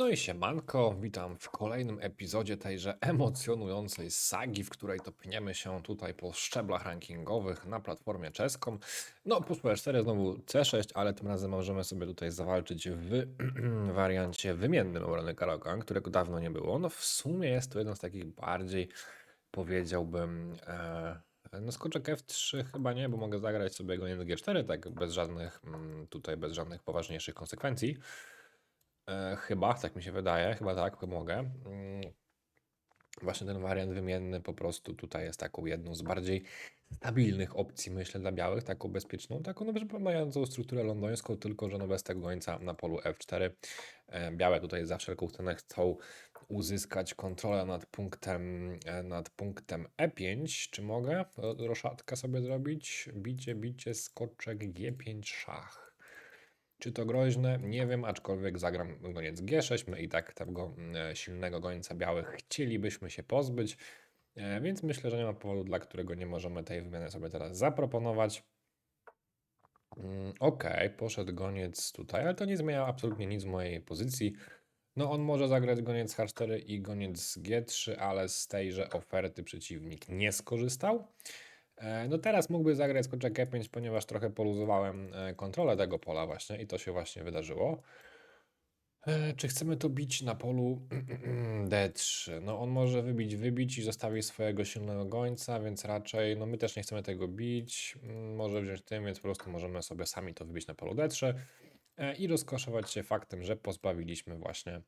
No i siemanko, witam w kolejnym epizodzie tejże emocjonującej sagi, w której topniemy się tutaj po szczeblach rankingowych na platformie czeską. No, poszło 4 znowu C6, ale tym razem możemy sobie tutaj zawalczyć w wariancie wymiennym obrony Karagan, którego dawno nie było. No, w sumie jest to jeden z takich bardziej, powiedziałbym, e, no skoczek F3 chyba nie, bo mogę zagrać sobie go G4, tak bez żadnych, mm, tutaj bez żadnych poważniejszych konsekwencji. E, chyba, tak mi się wydaje, chyba tak, pomogę. Mm, Właśnie ten wariant wymienny po prostu tutaj jest taką jedną z bardziej stabilnych opcji, myślę, dla białych, taką bezpieczną, taką no, przypominającą strukturę londońską, tylko że no bez tego gońca na polu F4. E, Białe tutaj za wszelką cenę chcą uzyskać kontrolę nad punktem, e, nad punktem E5. Czy mogę Ro- roszadkę sobie zrobić? Bicie, bicie, skoczek G5, szach. Czy to groźne? Nie wiem, aczkolwiek zagram goniec G6. My i tak tego mm, silnego gońca białych chcielibyśmy się pozbyć, e, więc myślę, że nie ma powodu, dla którego nie możemy tej wymiany sobie teraz zaproponować. Mm, Ok, poszedł goniec tutaj, ale to nie zmienia absolutnie nic w mojej pozycji. No, on może zagrać goniec H4 i goniec G3, ale z tejże oferty przeciwnik nie skorzystał. E, No teraz mógłby zagrać skoczek E5, ponieważ trochę poluzowałem e, kontrolę tego pola właśnie i to się właśnie wydarzyło. E, Czy chcemy to bić na polu D3? No on może wybić, wybić i zostawi swojego silnego gońca, więc raczej, no my też nie chcemy tego bić. Mm, Może wziąć tym, więc po prostu możemy sobie sami to wybić na polu D3 e, i rozkoszować się faktem, że pozbawiliśmy właśnie e,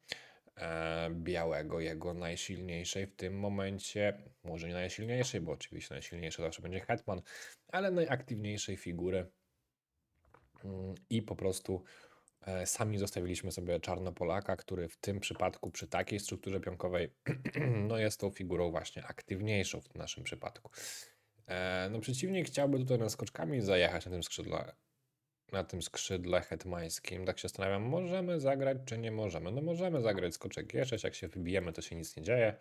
białego jego najsilniejszej w tym momencie, może nie najsilniejszej, bo oczywiście najsilniejszy zawsze będzie hetman, ale najaktywniejszej figury Mm, i po prostu e, sami zostawiliśmy sobie Czarnopolaka, który w tym przypadku przy takiej strukturze pionkowej no jest tą figurą właśnie aktywniejszą w naszym przypadku. E, No przeciwnik chciałby tutaj nas skoczkami zajechać na tym skrzydle, na tym skrzydle hetmańskim. Tak się zastanawiam, możemy zagrać czy nie możemy? No możemy zagrać skoczek G6, jak się wybijemy to się nic nie dzieje.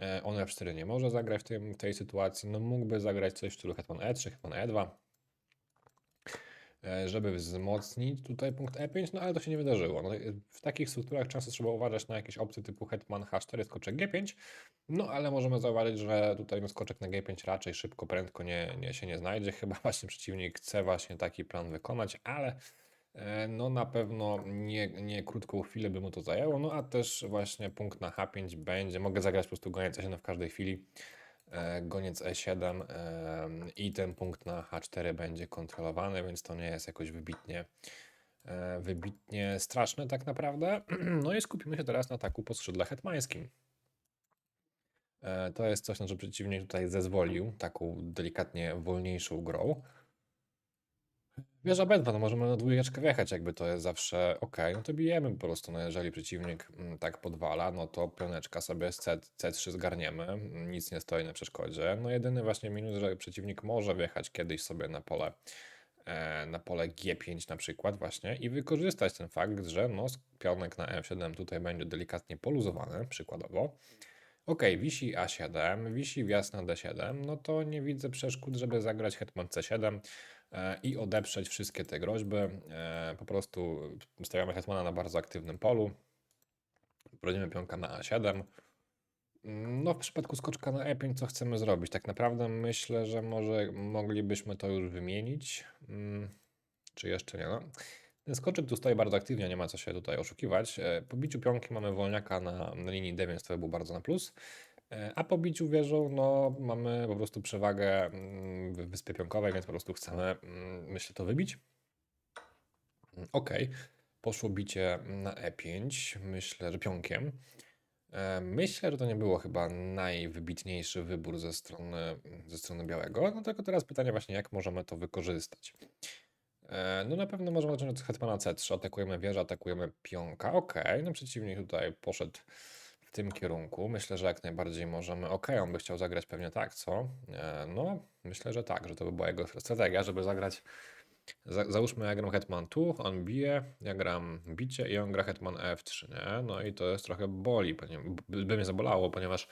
E, On F4 nie może zagrać w, w tej sytuacji, no mógłby zagrać coś w stylu hetman E3, hetman E2 e, żeby wzmocnić tutaj punkt E5, no ale to się nie wydarzyło. No, w takich strukturach często trzeba uważać na jakieś opcje typu hetman H4, skoczek G5, no ale możemy zauważyć, że tutaj no, skoczek na G5 raczej szybko, prędko nie, nie, się nie znajdzie. Chyba właśnie przeciwnik chce właśnie taki plan wykonać, ale e, no na pewno nie, nie krótką chwilę by mu to zajęło, no a też właśnie punkt na H5 będzie, mogę zagrać po prostu goniec E7 w każdej chwili, e, goniec E7 e, i ten punkt na H4 będzie kontrolowany, więc to nie jest jakoś wybitnie, e, wybitnie straszne tak naprawdę. No i skupimy się teraz na ataku po skrzydle hetmańskim. E, To jest coś, na co przeciwnik tutaj zezwolił, taką delikatnie wolniejszą grą. Wieża B2, no możemy na dwójeczkę wjechać, jakby to jest zawsze ok, no to bijemy po prostu, no jeżeli przeciwnik mm, tak podwala, no to pioneczka sobie z C, C3 zgarniemy, mm, nic nie stoi na przeszkodzie. No jedyny właśnie minus, że przeciwnik może wjechać kiedyś sobie na pole, e, na pole G5 na przykład właśnie i wykorzystać ten fakt, że no pionek na F7 tutaj będzie delikatnie poluzowany, przykładowo. Ok, wisi A7, wisi wjazd na D7, no to nie widzę przeszkód, żeby zagrać hetman C7 e, i odeprzeć wszystkie te groźby. E, po prostu stawiamy hetmana na bardzo aktywnym polu, prowadzimy pionka na A7. No w przypadku skoczka na E5 co chcemy zrobić? Tak naprawdę myślę, że może moglibyśmy to już wymienić. Mm, Czy jeszcze nie? No. Ten skoczek tu stoi bardzo aktywnie, nie ma co się tutaj oszukiwać. E, Po biciu pionki mamy wolniaka na, na linii D, więc to był bardzo na plus. E, A po biciu wieżą, no mamy po prostu przewagę mm, w wyspie pionkowej, więc po prostu chcemy, mm, myślę, to wybić. Mm, Ok, poszło bicie na E5, myślę, że pionkiem. E, Myślę, że to nie było chyba najwybitniejszy wybór ze strony, ze strony białego. No tylko teraz pytanie właśnie, jak możemy to wykorzystać. E, No na pewno możemy zacząć od hetmana C3, atakujemy wieżę, atakujemy pionka. Ok, no przeciwnik tutaj poszedł w tym kierunku. Myślę, że jak najbardziej możemy. Ok, on by chciał zagrać pewnie tak, co? E, No, myślę, że tak, że to by była jego strategia, żeby zagrać. Za, załóżmy, ja gram hetman tu, on bije, ja gram bicie i on gra hetman F3, nie? No i to jest trochę boli, ponieważ, by by mnie zabolało, ponieważ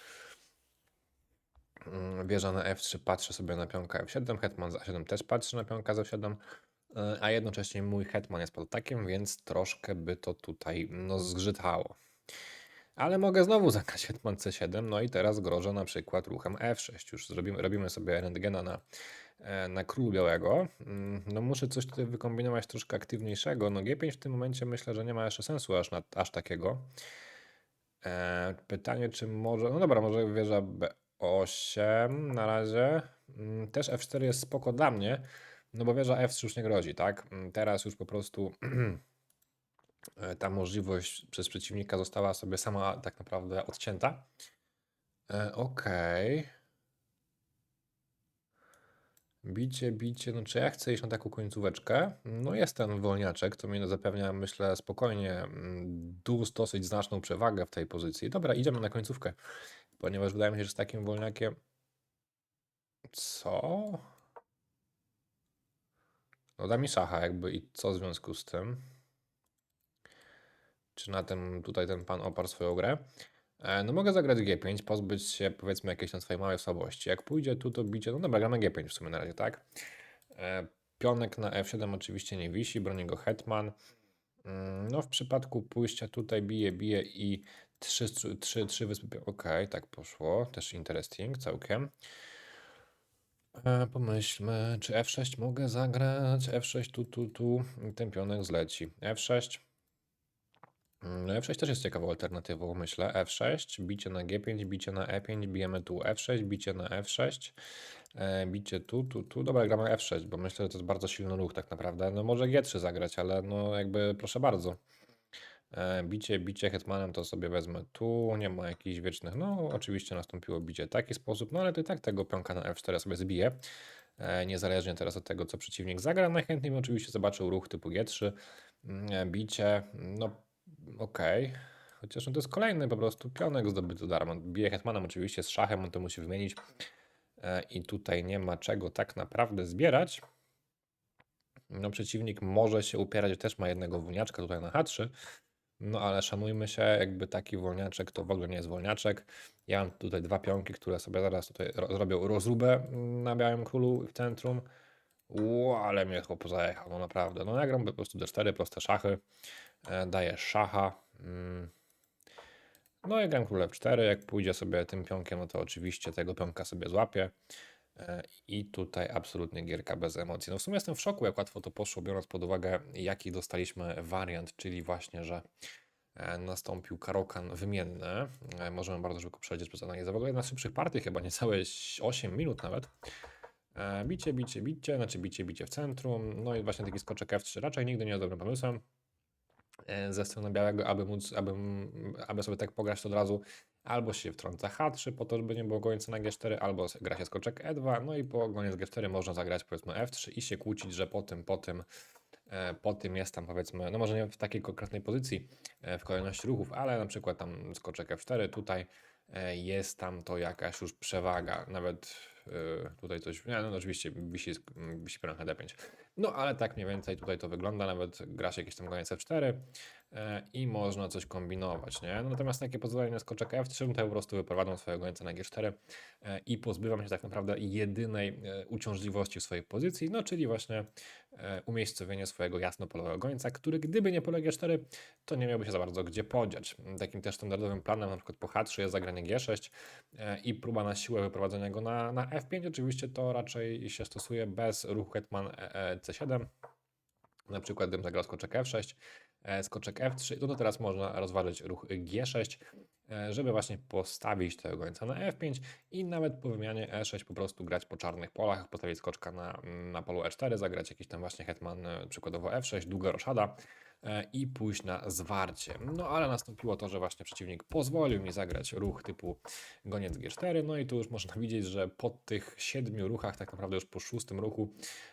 mm, wieża na F3 patrzy sobie na pionka F7, hetman z A7 też patrzy na pionka z F7, e, a jednocześnie mój hetman jest pod atakiem, więc troszkę by to tutaj no, zgrzytało. Ale mogę znowu zagrać hetman C7, no i teraz grożę na przykład ruchem F6. Już zrobimy, robimy sobie rentgena na, e, na król białego. Mm, No muszę coś tutaj wykombinować troszkę aktywniejszego. No G5 w tym momencie myślę, że nie ma jeszcze sensu aż, na, aż takiego. E, pytanie, czy może. No dobra, może wieża B8 na razie. Mm, Też F4 jest spoko dla mnie, no bo wieża F3 już nie grozi, tak? Mm, Teraz już po prostu ta możliwość przez przeciwnika została sobie sama tak naprawdę odcięta. E, Okej. Bicie, bicie, no czy ja chcę iść na taką końcóweczkę? No jest ten wolniaczek, to mi zapewnia, myślę, spokojnie mm, dus, dosyć znaczną przewagę w tej pozycji. Dobra, idziemy na końcówkę, ponieważ wydaje mi się, że z takim wolniakiem... Co? No da mi szacha jakby i co w związku z tym? Czy na tym tutaj ten pan oparł swoją grę? E, No mogę zagrać G5, pozbyć się powiedzmy jakiejś tam swojej małej słabości. Jak pójdzie tu, to bicie, no dobra, gramy G5 w sumie na razie, tak? E, Pionek na F7 oczywiście nie wisi, broni go hetman. Mm, No w przypadku pójścia tutaj bije, bije i 3, 3, 3 wyspy, okej, tak poszło, też interesting całkiem. E, Pomyślmy, czy F6 mogę zagrać? F6 tu, tu, tu, ten pionek zleci. F6. No F6 też jest ciekawą alternatywą, myślę. F6, bicie na G5, bicie na E5, bijemy tu F6, bicie na F6, e, bicie tu, tu, tu. Dobra, gramy F6, bo myślę, że to jest bardzo silny ruch tak naprawdę. No może G3 zagrać, ale no jakby proszę bardzo. E, bicie, bicie hetmanem to sobie wezmę tu, nie ma jakichś wiecznych. No oczywiście nastąpiło bicie w taki sposób, no ale to i tak tego pionka na F4 sobie zbiję. E, niezależnie teraz od tego, co przeciwnik zagra. Najchętniej bym oczywiście zobaczył ruch typu G3, mm, e, bicie, no okej. Chociaż no to jest kolejny po prostu pionek zdobyty darmo. Bije hetmanem oczywiście z szachem, on to musi wymienić. E, I tutaj nie ma czego tak naprawdę zbierać. No przeciwnik może się upierać, też ma jednego wolniaczka tutaj na H3. No ale szanujmy się, jakby taki wolniaczek to w ogóle nie jest wolniaczek. Ja mam tutaj dwa pionki, które sobie zaraz tutaj ro zrobią rozróbę na białym królu w centrum. Ale mnie chłop zajechał, no naprawdę. No ja gram po prostu D4, proste szachy. E, daję szacha. Mm. No i gram król F4, jak pójdzie sobie tym pionkiem, no to oczywiście tego pionka sobie złapię. E, I tutaj absolutnie gierka bez emocji. No w sumie jestem w szoku, jak łatwo to poszło, biorąc pod uwagę, jaki dostaliśmy wariant, czyli właśnie, że e, nastąpił karokan wymienny. E, Możemy bardzo szybko przejść przez analizę. W ogóle z szybszych partii, chyba niecałe 8 minut nawet. E, Bicie, bicie, bicie, znaczy bicie, bicie w centrum. No i właśnie taki skoczek F3 raczej nigdy nie jest dobrym pomysłem e, ze strony białego, aby móc, aby, aby sobie tak pograć to od razu. Albo się wtrąca H3 po to, żeby nie było gońca na G4, albo gra się skoczek E2, no i po goniec G4 można zagrać powiedzmy F3 i się kłócić, że po tym, po tym, e, po tym jest tam powiedzmy, no może nie w takiej konkretnej pozycji w kolejności ruchów, ale na przykład tam skoczek F4, tutaj jest tam to jakaś już przewaga, nawet tutaj coś, nie, no oczywiście wisi, wisi peron D5. No ale tak mniej więcej tutaj to wygląda, nawet gra się jakieś tam goniec F4 e, i można coś kombinować, nie? No, natomiast takie pozwolenie na skoczek F3, to ja po prostu wyprowadzam swojego gońca na G4 e, i pozbywam się tak naprawdę jedynej e, uciążliwości w swojej pozycji, no czyli właśnie e, umiejscowienie swojego jasnopolowego gońca, który gdyby nie pole G4, to nie miałby się za bardzo gdzie podziać. Takim też standardowym planem na przykład po H3 jest zagranie G6 e, i próba na siłę wyprowadzenia go na, na F5. Oczywiście to raczej się stosuje bez ruchu hetman e, e, C7. Na przykład gdybym zagrał skoczek F6, e, skoczek F3, no to teraz można rozważyć ruch G6, e, żeby właśnie postawić tego gońca na F5 i nawet po wymianie E6 po prostu grać po czarnych polach, postawić skoczka na, na polu E4, zagrać jakiś tam właśnie hetman, e, przykładowo F6, długa roszada e, i pójść na zwarcie. No ale nastąpiło to, że właśnie przeciwnik pozwolił mi zagrać ruch typu goniec G4, no i tu już można widzieć, że po tych siedmiu ruchach, tak naprawdę już po szóstym ruchu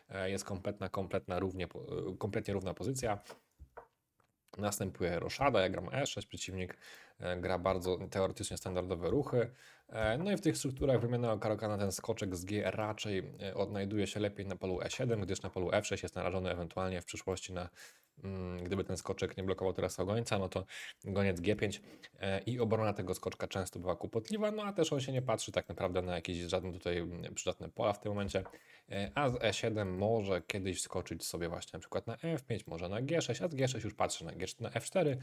e, jest kompletna, kompletna równie, e, kompletnie równa pozycja. Następuje roszada, ja gram E6, przeciwnik gra bardzo teoretycznie standardowe ruchy. E, No i w tych strukturach wymienionego karokana ten skoczek z G raczej e, odnajduje się lepiej na polu E7, gdyż na polu F6 jest narażony ewentualnie w przyszłości na, mm, gdyby ten skoczek nie blokował teraz gońca, no to goniec G5 e, i obrona tego skoczka często była kłopotliwa, no a też on się nie patrzy tak naprawdę na jakieś żadne tutaj przydatne pola w tym momencie. E, A z E7 może kiedyś skoczyć sobie właśnie na przykład na F5, może na G6, a z G6 już patrzy na, G, na F4, e,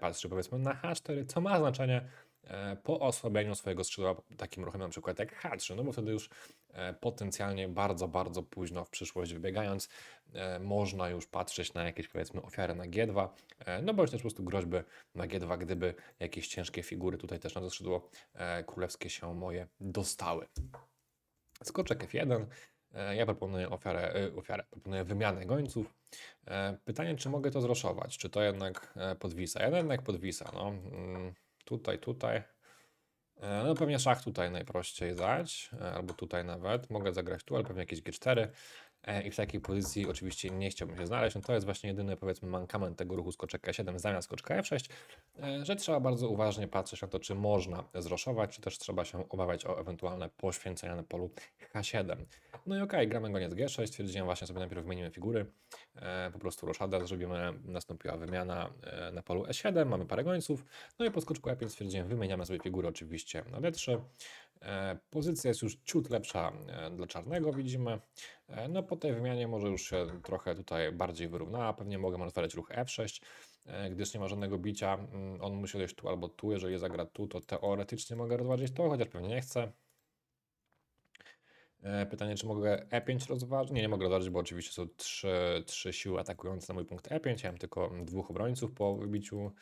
patrzy powiedzmy na H4, co ma znaczenie e, po osłabieniu swojego skrzydła takim ruchem na przykład jak H3, no bo wtedy już e, potencjalnie bardzo, bardzo późno w przyszłość wybiegając e, można już patrzeć na jakieś powiedzmy ofiary na G2, e, no bądź też po prostu groźby na G2, gdyby jakieś ciężkie figury tutaj też na to skrzydło e, królewskie się moje dostały. Skoczek F1. E, Ja proponuję ofiarę, e, ofiarę, proponuję wymianę gońców. E, Pytanie, czy mogę to zroszować? Czy to jednak podwisa? Ja jednak podwisa, no. Mm, Tutaj, tutaj. No pewnie szach tutaj najprościej dać, albo tutaj nawet. Mogę zagrać tu, ale pewnie jakieś G4. E, I w takiej pozycji oczywiście nie chciałbym się znaleźć. No to jest właśnie jedyny powiedzmy mankament tego ruchu skoczek E7 zamiast skoczka F6, e, że trzeba bardzo uważnie patrzeć na to, czy można zroszować, czy też trzeba się obawiać o ewentualne poświęcenia na polu H7. No i okej, gramy goniec G6, stwierdziłem właśnie sobie najpierw wymienimy figury, e, po prostu roszadę zrobimy, nastąpiła wymiana na polu E7, mamy parę gońców, no i po skoczku E5 stwierdziłem, wymieniamy sobie figury oczywiście na D3. E, Pozycja jest już ciut lepsza dla czarnego, widzimy. E, No po tej wymianie może już się trochę tutaj bardziej wyrównała. Pewnie mogę otworzyć ruch F6, e, gdyż nie ma żadnego bicia. Mm, On musi dojść tu albo tu. Jeżeli zagra tu, to teoretycznie mogę rozważyć to, chociaż pewnie nie chcę. E, Pytanie, czy mogę E5 rozważyć? Nie, nie mogę rozważyć, bo oczywiście są trzy, trzy siły atakujące na mój punkt E5. Ja mam tylko dwóch obrońców po wybiciu.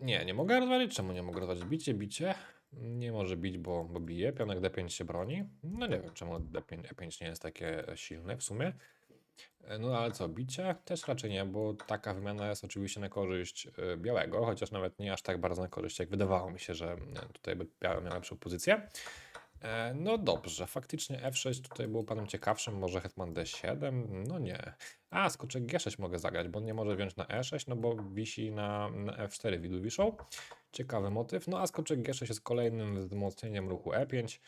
Nie, nie mogę rozważyć. Czemu nie mogę rozważyć? Bicie, bicie. Nie może bić, bo, bo bije. Pionek D5 się broni. No nie wiem, czemu D5, E5 nie jest takie silne w sumie. E, No ale co, bicie? Też raczej nie, bo taka wymiana jest oczywiście na korzyść e, białego, chociaż nawet nie aż tak bardzo na korzyść, jak wydawało mi się, że e, tutaj by biały miał lepszą pozycję. E, No dobrze, faktycznie F6 tutaj był panem ciekawszym, może hetman D7? No nie. A, skoczek G6 mogę zagrać, bo on nie może wziąć na E6, no bo wisi na, na F4, widu wiszą. Ciekawy motyw. No a skoczek G6 jest kolejnym wzmocnieniem ruchu E5.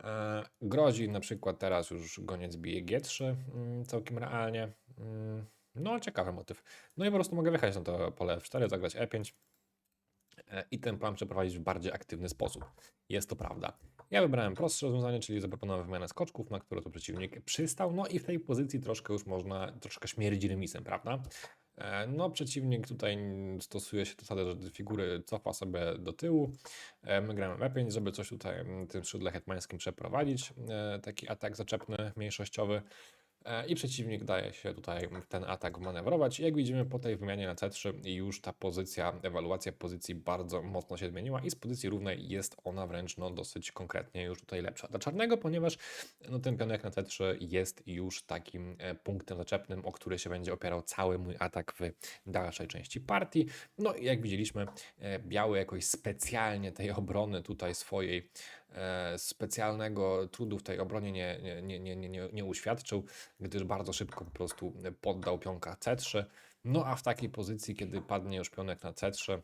E, grozi na przykład teraz już goniec bije G3 mm, całkiem realnie. Mm, no ciekawy motyw. No i po prostu mogę wyjechać na to pole F4, zagrać E5 e, i ten plan przeprowadzić w bardziej aktywny sposób. Jest to prawda. Ja wybrałem prostsze rozwiązanie, czyli zaproponowałem wymianę skoczków, na które to przeciwnik przystał. No i w tej pozycji troszkę już można, troszkę śmierdzi remisem, prawda? E, No, przeciwnik tutaj stosuje się zasadę, że figury cofa sobie do tyłu. E, My gramy E5, żeby coś tutaj mm, tym skrzydle hetmańskim przeprowadzić. e, Taki atak zaczepny, mniejszościowy. E, I przeciwnik daje się tutaj ten atak manewrować. Jak widzimy po tej wymianie na C3 już ta pozycja, ewaluacja pozycji bardzo mocno się zmieniła i z pozycji równej jest ona wręcz no, dosyć konkretnie już tutaj lepsza. Dla czarnego, ponieważ no, ten pionek na C3 jest już takim e, punktem zaczepnym, o który się będzie opierał cały mój atak w dalszej części partii. No i jak widzieliśmy, e, biały jakoś specjalnie tej obrony tutaj swojej specjalnego trudu w tej obronie nie, nie, nie, nie, nie, nie, nie uświadczył, gdyż bardzo szybko po prostu poddał pionka C3. No a w takiej pozycji, kiedy padnie już pionek na C3,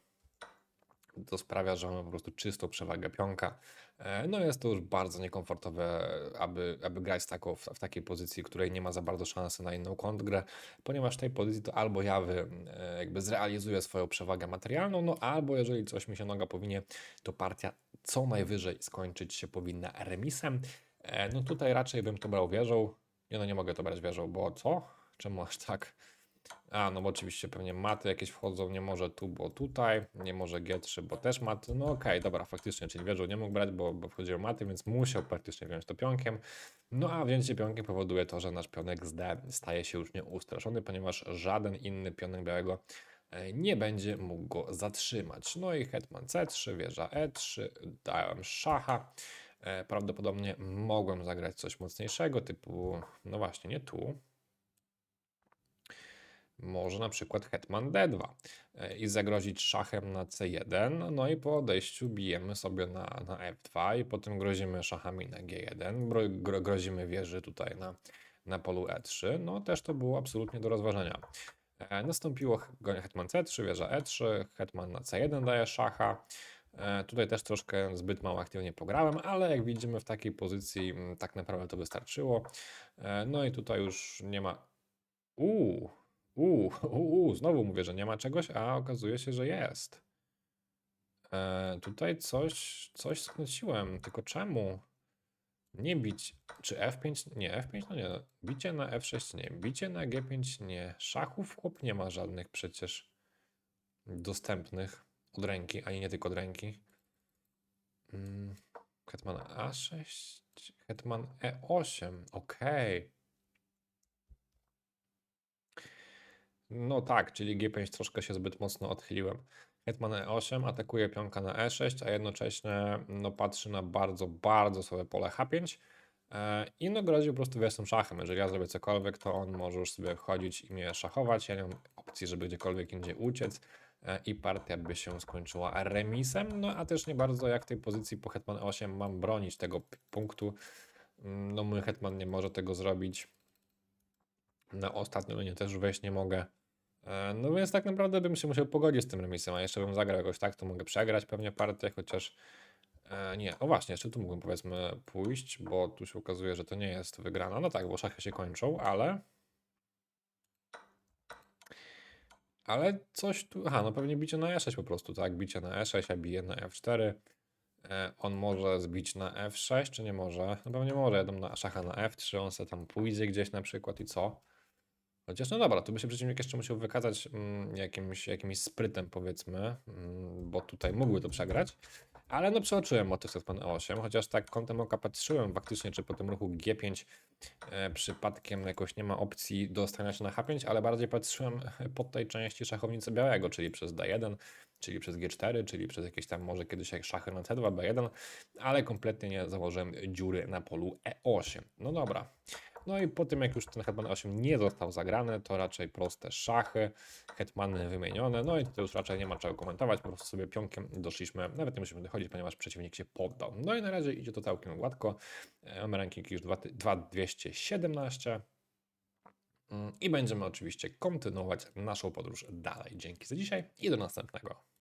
to sprawia, że mamy po prostu czystą przewagę pionka. E, No jest to już bardzo niekomfortowe, aby, aby grać z taką, w, w takiej pozycji, której nie ma za bardzo szansy na inną kontrgrę, ponieważ w tej pozycji to albo ja wy, e, jakby zrealizuję swoją przewagę materialną, no albo jeżeli coś mi się noga powinie, to partia co najwyżej skończyć się powinna remisem. E, No tutaj raczej bym to brał wieżą. No, nie mogę to brać wieżą, bo co? Czemu aż tak? A, no bo oczywiście pewnie maty jakieś wchodzą, nie może tu, bo tutaj, nie może G3, bo też maty. No okej, dobra, faktycznie, czyli wieżą nie mógł brać, bo, bo wchodziły maty, więc musiał praktycznie wziąć to pionkiem. No a wzięcie pionkiem powoduje to, że nasz pionek z D staje się już nieustraszony, ponieważ żaden inny pionek białego e, nie będzie mógł go zatrzymać. No i hetman C3, wieża E3, dałem szacha. E, Prawdopodobnie mogłem zagrać coś mocniejszego, typu, no właśnie, nie tu, może na przykład hetman d2 e, i zagrozić szachem na c1, no i po odejściu bijemy sobie na, na f2 i potem grozimy szachami na g1, gro, gro, grozimy wieży tutaj na, na polu e3, no też to było absolutnie do rozważenia. E, Nastąpiło hetman c3, wieża e3, hetman na c1 daje szacha. E, Tutaj też troszkę zbyt mało aktywnie pograłem, ale jak widzimy w takiej pozycji mm, tak naprawdę to wystarczyło. No i tutaj już nie ma... Uuu, Uuu, uuu, znowu mówię, że nie ma czegoś, a okazuje się, że jest. E, tutaj coś, coś skręciłem, tylko czemu? Nie bić. Czy F5? Nie, F5 no nie. Bicie na F6 nie. Bicie na G5 nie. Szachów chłop nie ma żadnych przecież. dostępnych od ręki, a nie tylko od ręki. Mm, Hetman A6, Hetman E8, okej. No tak, czyli G5 troszkę się zbyt mocno odchyliłem. Hetman E8 atakuje pionka na E6, a jednocześnie no, patrzy na bardzo, bardzo słabe pole H5 e, i no grozi po prostu wiesnym szachem. Jeżeli ja zrobię cokolwiek, to on może już sobie wchodzić i mnie szachować. Ja nie mam opcji, żeby gdziekolwiek indziej uciec e, i partia by się skończyła remisem. No a też nie bardzo jak w tej pozycji po Hetman E8 mam bronić tego punktu. No mój Hetman nie może tego zrobić. Na ostatnią linię też wejść nie mogę. E, No więc tak naprawdę bym się musiał pogodzić z tym remisem, a jeszcze bym zagrał jakoś tak, to mogę przegrać pewnie partię, chociaż e, nie, o właśnie, jeszcze tu mógłbym powiedzmy pójść, bo tu się okazuje, że to nie jest wygrana. No tak, bo szachy się kończą, ale ale coś tu, aha, no pewnie bicie na E6 po prostu, tak, bicie na E6, a bije na F4. E, On może zbić na F6, czy nie może? No pewnie może, jadą na szacha na F3, on se tam pójdzie gdzieś na przykład i co? Chociaż no dobra, tu by się przeciwnik jeszcze musiał wykazać mm, jakimś, jakimś sprytem powiedzmy, mm, bo tutaj mógłby to przegrać. Ale no przeoczyłem motyw Hetman E8, chociaż tak kątem oka patrzyłem faktycznie, czy po tym ruchu G5 e, przypadkiem jakoś nie ma opcji dostania się na H5, ale bardziej patrzyłem pod tej części szachownicy białego, czyli przez D1, czyli przez G4, czyli przez jakieś tam może kiedyś jak szachy na C2, B1, ale kompletnie nie założyłem dziury na polu E8. No dobra. No i po tym, jak już ten Hetman 8 nie został zagrany, to raczej proste szachy, hetmany wymienione, no i tutaj już raczej nie ma czego komentować, po prostu sobie pionkiem doszliśmy, nawet nie musimy dochodzić, ponieważ przeciwnik się poddał. No i na razie idzie to całkiem gładko, E, mamy ranking już 2 2217 Mm, i będziemy oczywiście kontynuować naszą podróż dalej. Dzięki za dzisiaj i do następnego.